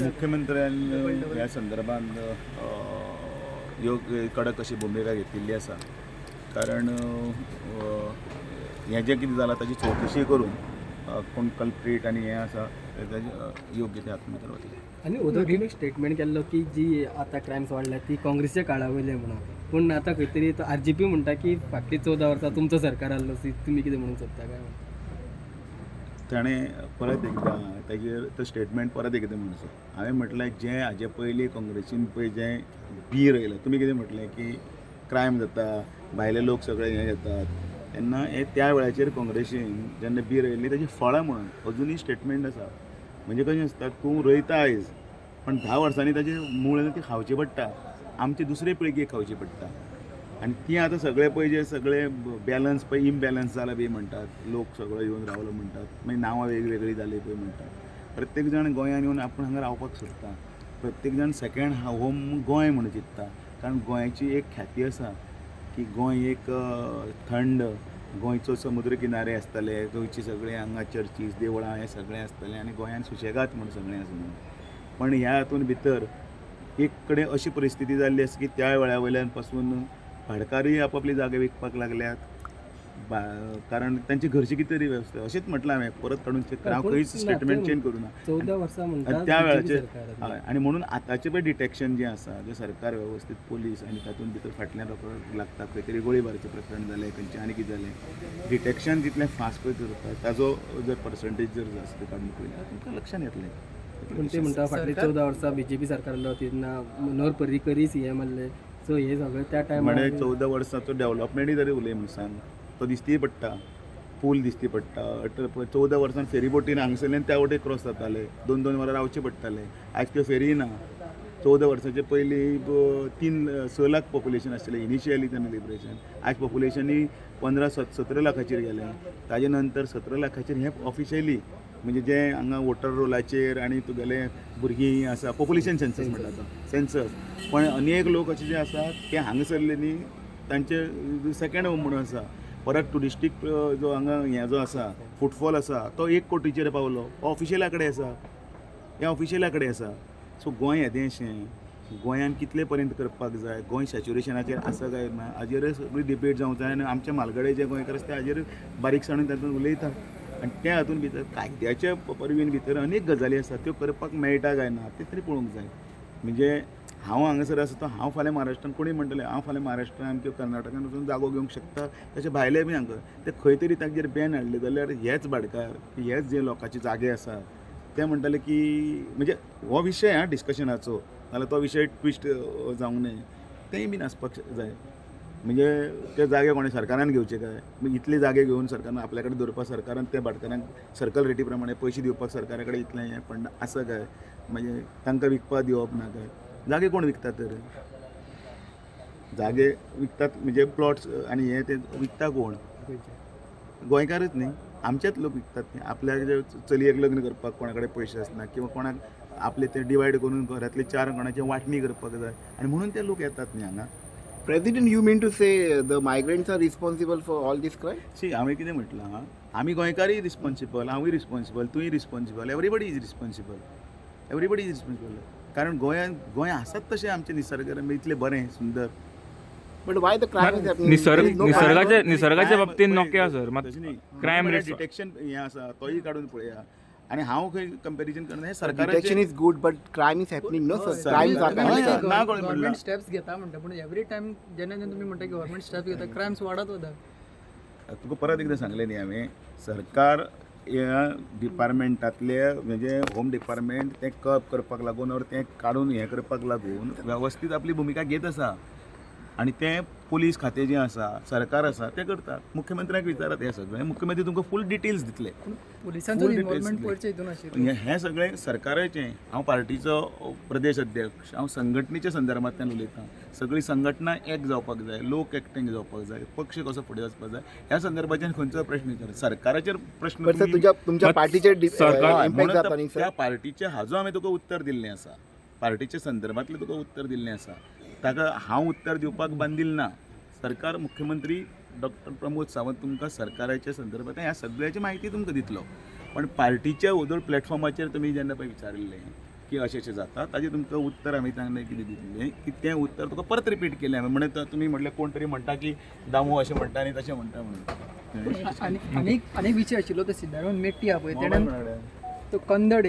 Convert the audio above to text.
मुख्यमंत्र्यांनी ह्या संदर्भात योग योग्य कडक अशी भुमिका घेतिल्ली आसा कारण हें जें कितें जालां ताची चवकशी करून कोण कल्प्रीट आनी हें आसा योग्य ते हातूंत भितर वतले एक स्टेटमेंट केल्लो की जी आतां क्रायम्स वाडल्या ती काँग्रेसच्या काळा वयले म्हणून पूण आतां खंय तरी आर जी पी म्हणटा की फाटली चवदा वर्सां तुमचो सरकार आसलो तुमी कितें म्हणूंक सोदता काय म्हणटा ताणें परत एकदां ताजेर तो स्टेटमेंट परत एकदां म्हणचो हांवें म्हटलें जें हाजे पयलीं काँग्रेसीन पळय जें बी रोयलां तुमी कितें म्हटलें की क्रायम जाता भायले लोक सगळे हें जातात. तेन्ना हे त्या वेळाचेर काँग्रेसीन जेन्ना बी रोयल्ली ताजी फळां म्हणून अजुनूय स्टेटमेंट आसा. म्हणजे कशें आसता तूं रोयता आयज पण धा वर्सांनी ताजें मूळ ती खावचें पडटा. आमची दुसरे पिळगेक खावची पडटा. आनी ती आतां सगळे पळय जे सगळे बॅलन्स पळय इम्बॅलन्स जाला बी म्हणटात लोक सगळो येवन रावलो म्हणटात मागीर म्हणजे नांवां वेगवेगळी जाली पळय म्हणटात प्रत्येक जाण गोंयांत येवन आपूण हांगा रावपाक सोदता. प्रत्येक जाण सेकेंड होम गोंय म्हणून चिंतता कारण गोंयची एक ख्याती आसा की गोंय एक थंड गोंयचो समुद्र किनारे आसताले गोंयची सगळे हांगा चर्चीस देवळां हें सगळें आसतालें आनी गोंयांत सुशेगाद म्हूण सगळें आसा पण ह्या हातून भितर एक कडेन अशी परिस्थिती जाल्ली आसा की त्या वेळा वयल्यानपासून भाडकारूय आपापली जागे विकपाक लागल्यात. बा कारण तांची घरची कितें तरी वेवस्था अशेंच म्हटलं हांवें परत काडून check करा. हांव खंयच स्टेटमेंट चेंज करूं ना वर्सां म्हणटा त्या वेळाचेर. हय आनी म्हणून आतांचें पळय डिटेक्शन जें आसा जें सरकार वेवस्थीत पोलीस आनी तातूंत भितर फाटल्यान रोखडो लागता खंय तरी गोळीबाराचें प्रकरण जालें खंयचें आनी कितें जालें डिटेक्शन जितलें फास्ट पळय करता ताजो जर पर्संटेज जर आसा ते काडून पळयल्यार तुमकां लक्षांत येतलें पूण ते म्हणटा फाटली चौदा वर्सां बीजेपी सरकार आसलो तेन्ना मनोहर पर्रीकरय सी एम सो हे सगळें त्या टायमार म्हणजे चौदा वर्सांचो डेव्हलपमेंटूय जरी उलय म्हणून सांग तो दिसती पडटा पूल दिसती पडटा अटल पळय चौदा वर्सां फेरी बोटीन हांगसरल्यान त्या वटेन क्रॉस जाताले. दोन दोन वरां रावचे पडटाले आयज त्यो फेरी ना. चौदा वर्साचे पयलीं तीन स लाख पॉप्युलेशन आसलें इनिशियली तेन्ना लिबरेशन आयज पॉप्युलेशनूय पंदरा सत सतरा लाखाचेर गेलें. ताजे नंतर सतरा लाखाचेर हें ऑफिशियली म्हणजे जें हांगा वोटर रोलाचेर आनी तुगेले भुरगीं आसा पॉप्युलेशन सेन्सस म्हणटा तो सेन्सस पण अनेक लोक अशे जे आसात ते हांगासरले न्ही तांचे सेकंड होम म्हणून आसा परत टुरिस्टीक अ, जो हांगा हें जो आसा फुटफॉल आसा तो एक कोटीचेर पावलो. हो ऑफिशियला कडेन आसा हें ऑफिशियला कडेन आसा सो गोंय येदें अशें गोंयान कितले पर्यंत करपाक जाय? गोंय सॅच्युरेशनाचेर आसा काय ना? हाजेर सगळी डिबेट जावंक जाय. आनी आमचे म्हालगडे जे गोंयकार आसा ते हाजेर बारीकसाणेन तातूंत उलयता. आनी त्या हातूंत भितर कायद्याच्या परवीन भितर अनेक गजाली आसात त्यो करपाक मेळटा काय ना ते तरी पळोवंक जाय. म्हणजे हांव हांगासर आसा तो हांव फाल्यां महाराष्ट्रान कोणी म्हणटलें हांव फाल्यां महाराष्ट्रान किंवा कर्नाटकान वचून जागो घेवंक शकता. तशें भायले बी हांगा ते खंय तरी तांचेर बॅन हाडले जाल्यार हेच भाडकार हेच जे लोकांचे जागे आसा ते म्हणटाले की म्हणजे हो विशय हा डिस्कशनाचो नाल्यार तो विशय ट्विस्ट जावंक न्हय तेंय बीन आसपाक जाय. म्हणजे ते जागे कोणी? सरकारान घेवचे काय? मग इतले जागे घेवन सरकारान आपल्या कडेन दवरपाक सरकारान त्या भाटकारांक सर्कल रेटी प्रमाणे पयशे दिवपाक सरकारा कडेन इतलें हें पण आसा काय? म्हणजे, म्हणजे तांकां विकपा दिवप ना काय? जागे कोण विकतात तर? जागे विकतात म्हणजे प्लॉट्स आनी हे ते विकता कोण? गोंयकारच न्ही. आमचेच लोक विकतात न्ही आपल्या चलयेक लग्न करपाक कोणा कडेन पयशे आसना किंवा कोणाक आपले ते डिवायड करून घरातले चार कोणाचे वांटणी करपाक जाय. आनी म्हणून ते लोक येतात न्ही हांगा. President, you mean to say the migrants are responsible for all this crime? शी हांवें कितें म्हटलां हां आमी गोंयकारूय रिस्पॉन्सिबल हांवूय responsible तुय responsible everybody is responsible everybody is responsible कारण गोंयांत गोंय आसात तशें आमचें निसर्ग इतलें बरें सुंदर But why the crime is happening? निसर्ग. निसर्गाच्या काय- बाबतीत नोके सर मात तशें न्ही. crime मला rates- डिटेक्शन हें आसा तोय काडून पळया आनी हांव खंय कंपॅरिजन करना हें सरकाराचें is good, but crime is happening. No, sir. sir. Crimes are Government- happening. government- ना कोणी म्हणला. गव्हर्नमेंट स्टेप्स घेता म्हणटा पूण एवरी टायम जेन्ना जेन्ना तुमी म्हणटा की गव्हर्नमेंट स्टेप्स घेता क्रायम्स वाडत वता तुका परत एकदां सांगलें न्ही हांवें सरकार ह्या डिपार्टमेंटांतले म्हणजे होम डिपार्टमेंट तें कप करपाक लागून और तें काडून हें करपाक लागून वेवस्थीत आपली भुमिका घेत आसा आनी तें पुलीस खातें जें आसा सरकार आसा तें करतात. मुख्यमंत्र्याक विचारात हें सगळें. मुख्यमंत्री तुमकां फूल डिटेल्स दितले. हें सगळें सरकाराचें हांव पार्टीचो प्रदेश अध्यक्ष हांव संघटनेच्या संदर्भांतल्यान उलयतां. सगळी संघटना एक जावपाक जाय लोक एकठांय जावपाक जाय पक्ष कसो फुडें वचपाक जाय ह्या संदर्भाच्यान खंयचो प्रश्न विचार सरकाराचेर प्रश्न तुमच्या पार्टीचे त्या- पार्टीचे हाजो हांवें तुका उत्तर दिल्लें आसा. पार्टीच्या संदर्भांतलें तुका उत्तर दिल्लें आसा. ताका हांव उत्तर दिवपाक बांदिल्लें ना. सरकार मुख्यमंत्री डॉक्टर प्रमोद सावंत तुमकां सरकाराच्या संदर्भांत ह्या सगळ्याची म्हायती तुमकां दितलो. पण पार्टीच्या ओदर प्लॅटफॉर्माचेर तुमी जेन्ना पळय विचारिल्लें की अशें अशें जाता ताजें तुमकां उत्तर आमी तांणे कितें दिल्लें की तें उत्तर तुका परत रिपीट केलें हांवें म्हणून तो तुमी म्हटलें कोण तरी म्हणटा की दामू अशें म्हणटा आनी तशें म्हणटा म्हणून. आनी आनी विशय आशिल्लो तो सिद्धार्थ मेट्टी आहा पळय. तेणें? तो कन्नड